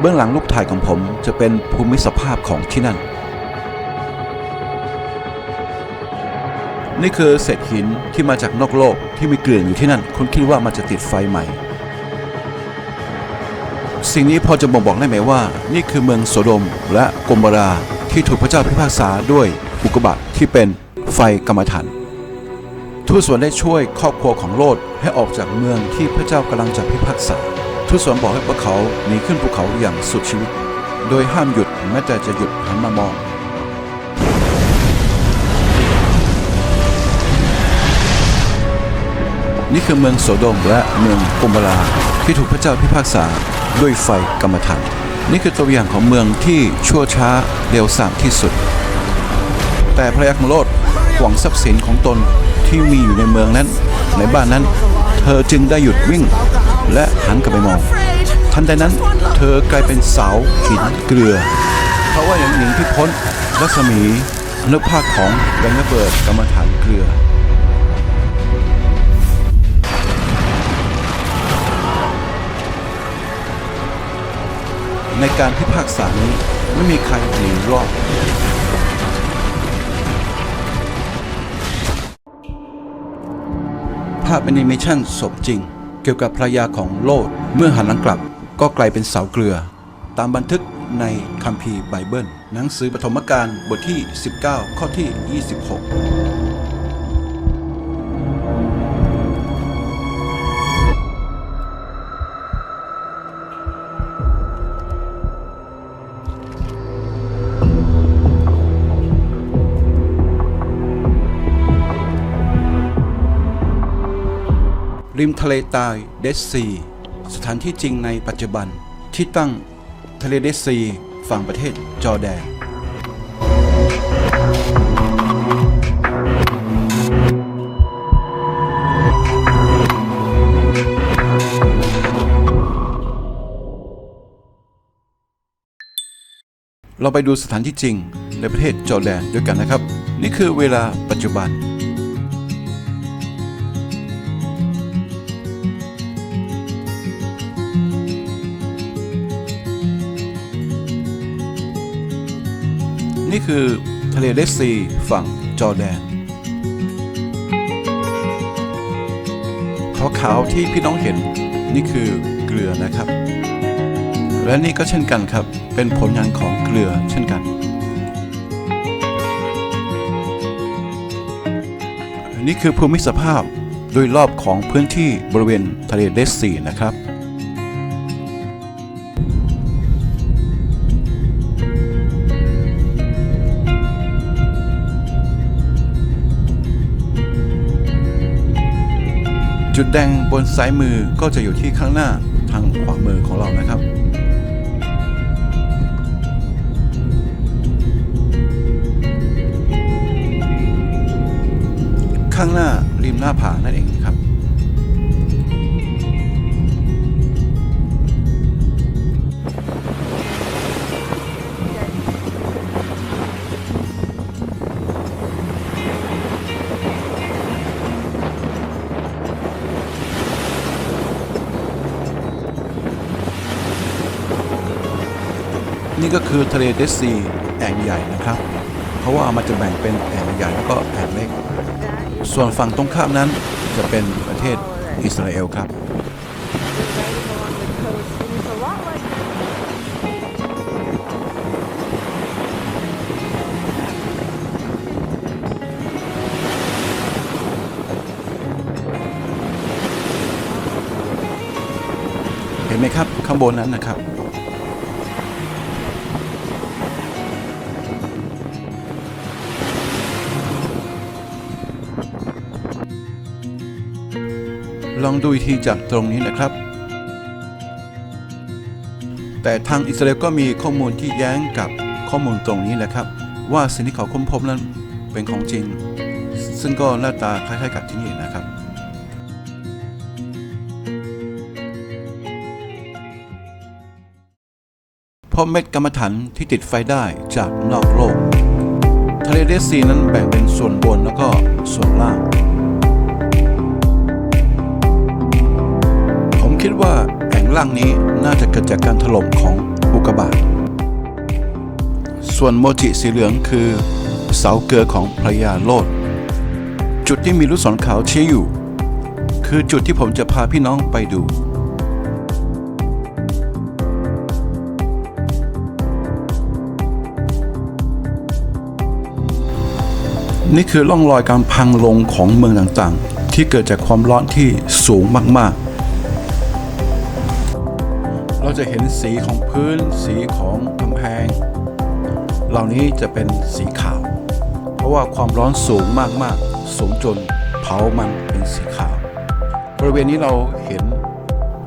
เบื้องหลังรูปถ่ายของผมจะเป็นภูมิสภาพของที่นั่น นี่คือเศษหินที่มาจากนอกโลกที่มีเกลื่อนอยู่ที่นั่น คุณคิดว่ามันจะติดไฟไหมสิ่งนี้พอจะบ่งบอกได้ไหมว่า นี่คือเมืองโสดมและกมราที่ถูกพระเจ้าพิพากษาด้วยอุกกาบาตที่เป็นไฟกรรมฐานทูตสวรรค์ได้ช่วยครอบครัวของโลดให้ออกจากเมืองที่พระเจ้ากำลังจะพิพากษา ทูตสวรรค์บอกให้พวกเขาหนีขึ้นภูเขาอย่างสุดชีวิต โดยห้ามหยุดแม้แต่จะหยุดหันมามองนี่คือเมืองโสโดมและเมืองโกมราที่ถูกพระเจ้าพิพากษาด้วยไฟกรรมฐานนี่คือตัวอย่างของเมืองที่ชั่วช้าเร็วสามที่สุด แต่พระยาของโลดหวังทรัพย์สินของตนที่มีอยู่ในเมืองนั้น ในบ้านนั้น เธอจึงได้หยุดวิ่ง และหันกลับไปมอง ทันใดนั้น เธอกลายเป็นเสาหินเกลือ เพราะว่าอย่างหญิงที่พ้นรัศมีอนุภาคของแรงระเบิดกรรมฐานเกลือในการพิพากษานี้ไม่มีใครหนีรอด ภาพแอนิเมชันศพจริง เกี่ยวกับภรรยาของโลดเมื่อหันหลังกลับก็กลายเป็นเสาเกลือ ตามบันทึกในคัมภีร์ไบเบิล หนังสือปฐมกาลบทที่ 19 ข้อที่ 26 ริมทะเลใต้เดซี สถานที่จริงในปัจจุบันที่ตั้งทะเลเดดซีฝั่งประเทศจอร์แดน เราไปดูสถานที่จริงในประเทศจอร์แดนด้วยกันนะครับ นี่คือเวลาปัจจุบัน นี่คือทะเลเดซีฝั่งจอร์แดนขาวๆที่พี่น้องเห็นนี่คือเกลือนะครับ และนี่ก็เช่นกันครับ เป็นผลงานของเกลือเช่นกัน นี่คือภูมิสภาพโดยรอบของพื้นที่บริเวณทะเลเดซีนะครับ จุดแดงบนซ้ายมือก็จะอยู่ที่ข้างหน้าทางขวามือของเรานะครับข้างหน้าริมหน้าผานั่นเอง นี่ก็คือทะเลเดซีแอ่งใหญ่นะครับ เพราะว่ามันจะแบ่งเป็นแอ่งใหญ่แล้วก็แอ่งเล็ก ส่วนฝั่งตรงข้ามนั้นจะเป็นประเทศอิสราเอลครับเห็นไหมครับข้างบนนั้นนะครับ ลองดูอีกทีจากตรงนี้นะครับ แต่ทางอิสราเอลก็มีข้อมูลที่แย้งกับข้อมูลตรงนี้แหละครับ ว่าสิ่งที่เขาค้นพบนั้นเป็นของจริง ซึ่งก็หน้าตาคล้ายๆกับที่นี่นะครับเพราะเม็ดกรรมฐานที่ติดไฟได้จากนอกโลก ทะเลเดซีนั้นแบ่งเป็นส่วนบนแล้วก็ส่วนล่าง คิดว่าแอ่งล่างนี้น่าจะเกิดจากการถล่มของอุกบาทส่วนโมจิสีเหลืองคือ เสาเกลือของพระยาโลด จุดที่มีลูกศรขาวชี้อยู่ คือจุดที่ผมจะพาพี่น้องไปดูนี่คือร่องรอยการพังลงของเมืองต่างๆ ที่เกิดจากความร้อนที่สูงมากๆ เราจะเห็นสีของพื้น สีของกำแพง เหล่านี้จะเป็นสีขาว เพราะว่าความร้อนสูงมากๆ สูงจนเผามันเป็นสีขาว บริเวณนี้เราเห็น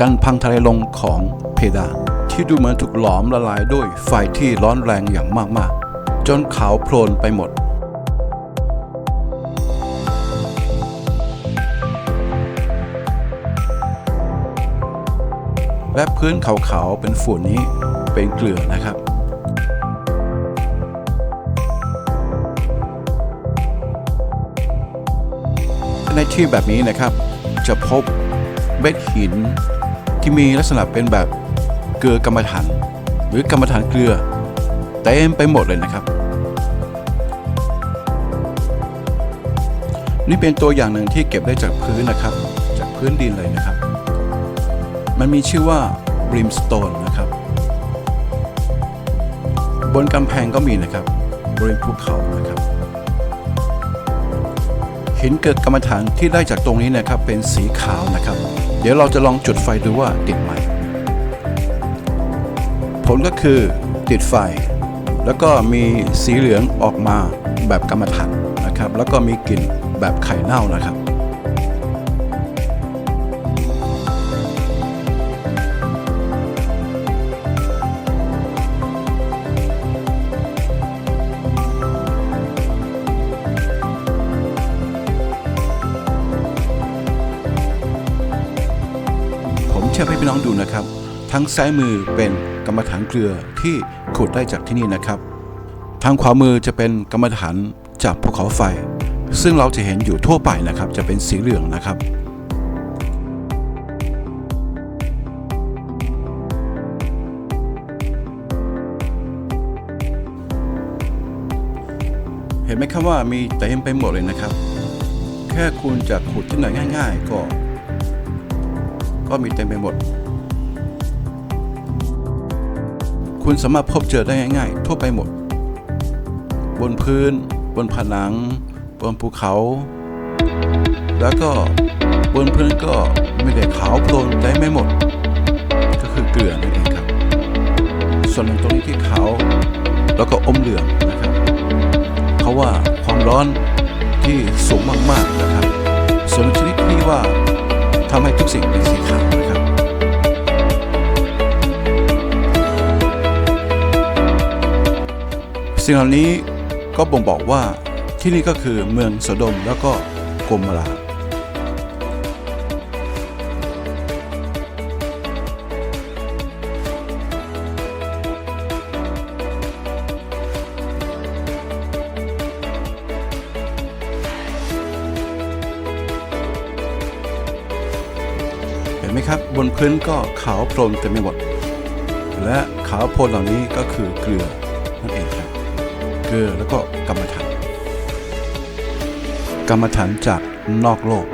การพังทลายลงของเพดานที่ดูเหมือนถูกหลอมละลายด้วยไฟที่ร้อนแรงอย่างมากๆ จนขาวโพลนไปหมด และพื้นขาวๆเป็นฝุ่นนี้เป็นเกลือนะครับ ในที่แบบนี้นะครับ จะพบเม็ดหินที่มีลักษณะเป็นแบบเกลือกรรมฐานหรือกรรมฐานเกลือเต็มไปหมดเลยนะครับ นี่เป็นตัวอย่างหนึ่งที่เก็บได้จากพื้นนะครับ จากพื้นดินเลยนะครับ มันมีชื่อว่า brimstone นะครับ บนกำแพงก็มีนะครับบริเวณภูเขานะครับ หินเกิดกรรมฐานที่ได้จากตรงนี้นะครับเป็นสีขาวนะครับ เดี๋ยวเราจะลองจุดไฟดูว่าติดไหมผลก็คือติดไฟ แล้วก็มีสีเหลืองออกมาแบบกรรมฐานนะครับ แล้วก็มีกลิ่นแบบไข่เน่านะครับ นะครับ ทั้งซ้ายมือเป็นกรรมฐานเกลือที่ขุดได้จากที่นี่นะครับ ทางขวามือจะเป็นกรรมฐานจากภูเขาไฟ ซึ่งเราจะเห็นอยู่ทั่วไปนะครับ จะเป็นสีเหลืองนะครับเห็นไหมครับว่ามีเต็มไปหมดเลยนะครับ แค่คุณจะขุดที่ไหนง่าย ๆ ก็ ก็มีเต็มไปหมด คุณสามารถพบเจอได้ง่ายๆทั่วไปหมด บนพื้น บนผนัง บนภูเขา แล้วก็บนพื้นก็ไม่ได้ขาวโพลนได้ไม่หมด ก็คือเกลือนั่นเองครับ ส่วนตรงนี้ที่ขาวแล้วก็อมเหลืองนะครับ เพราะว่าความร้อนที่สูงมากๆนะครับ ส่วนชนิดที่ว่าทำให้ทุกสิ่งเป็นสีขาว สิ่งเหล่านี้ก็บ่งบอกว่าที่นี่ก็คือเมืองโสดมแล้วก็โกมราเห็นไหมครับบนพื้นก็ขาวโพลนเต็มไปหมด และขาวโพลนเหล่านี้ก็คือเกลือ เกลือแล้วก็กรรมฐาน กรรมฐานจากนอกโลก